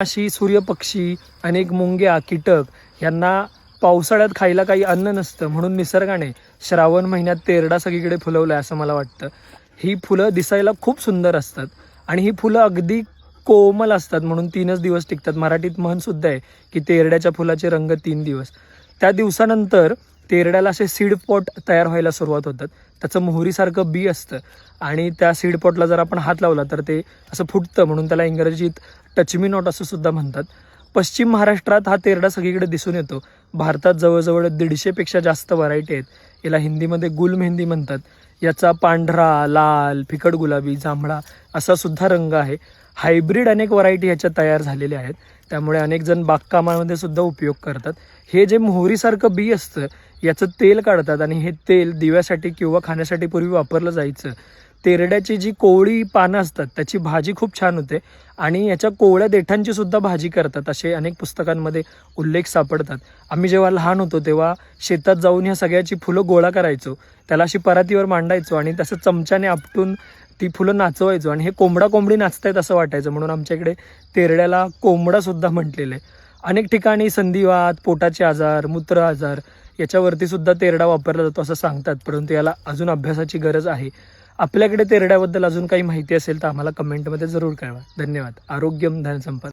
अशी सूर्यपक्षी अनेक मुंग्या कीटक यांना पावसाळ्यात खायला काही अन्न नसतं. म्हणून निसर्गाने श्रावण महिन्यात तेरडा सगळीकडे फुलवलं आहे असं मला वाटतं. ही फुलं दिसायला खूप सुंदर असतात आणि ही फुलं अगदी कोमल असतात म्हणून तीनच दिवस टिकतात. मराठीत म्हण सुद्धा आहे की तेरड्याच्या फुलाचे रंग तीन दिवस. त्या दिवसानंतर तेरड्याला असे सीड पॉट तयार व्हायला सुरुवात होतात. त्याचं मोहरीसारखं बी असतं आणि त्या सीड पॉटला जर आपण हात लावला तर ते असं फुटतं म्हणून त्याला इंग्रजीत टचमी नॉट असं सुद्धा म्हणतात. पश्चिम महाराष्ट्रात हा तेरडा सगळीकडे दिसून येतो. भारतात जवळजवळ दीडशेपेक्षा जास्त व्हरायटी आहेत. याला हिंदीमध्ये गुल मेहंदी म्हणतात. याचा पांढरा लाल फिकट गुलाबी जांभळा असा सुद्धा रंग आहे. हायब्रिड अनेक व्हरायटी ह्याच्या तयार झालेल्या आहेत. त्यामुळे अनेक जण बागकामामध्ये सुद्धा उपयोग करतात. हे जे मोहरीसारखं बी असतं याचं तेल काढतात आणि हे तेल दिव्यासाठी किंवा खाण्यासाठी पूर्वी वापरलं जायचं. तेरड्याची जी कोवळी पानं असतात त्याची भाजी खूप छान होते. आणि याच्या कोवळ्या देठांची सुद्धा भाजी करतात असे अनेक पुस्तकांमध्ये उल्लेख सापडतात. आम्ही जेव्हा लहान होतो तेव्हा शेतात जाऊन ह्या सगळ्याची फुलं गोळा करायचो. त्याला अशी परातीवर मांडायचो आणि तसं चमच्याने आपटून ती फुलं नाचवायचो आणि हे कोंबडा कोंबडी नाचतायत असं वाटायचं. म्हणून आमच्या इकडे तेरड्याला कोंबडासुद्धा म्हटलेलं आहे. अनेक ठिकाणी संधिवात पोटाचे आजार मूत्र आजार याच्यावरती सुद्धा तेरडा वापरला जातो असं सांगतात. परंतु याला अजून अभ्यासाची गरज आहे. आपल्याकडे तेरड्याबद्दल अजून काही माहिती असेल तर आम्हाला कमेंटमध्ये जरूर कळवा. धन्यवाद. आरोग्यम धनसंपदा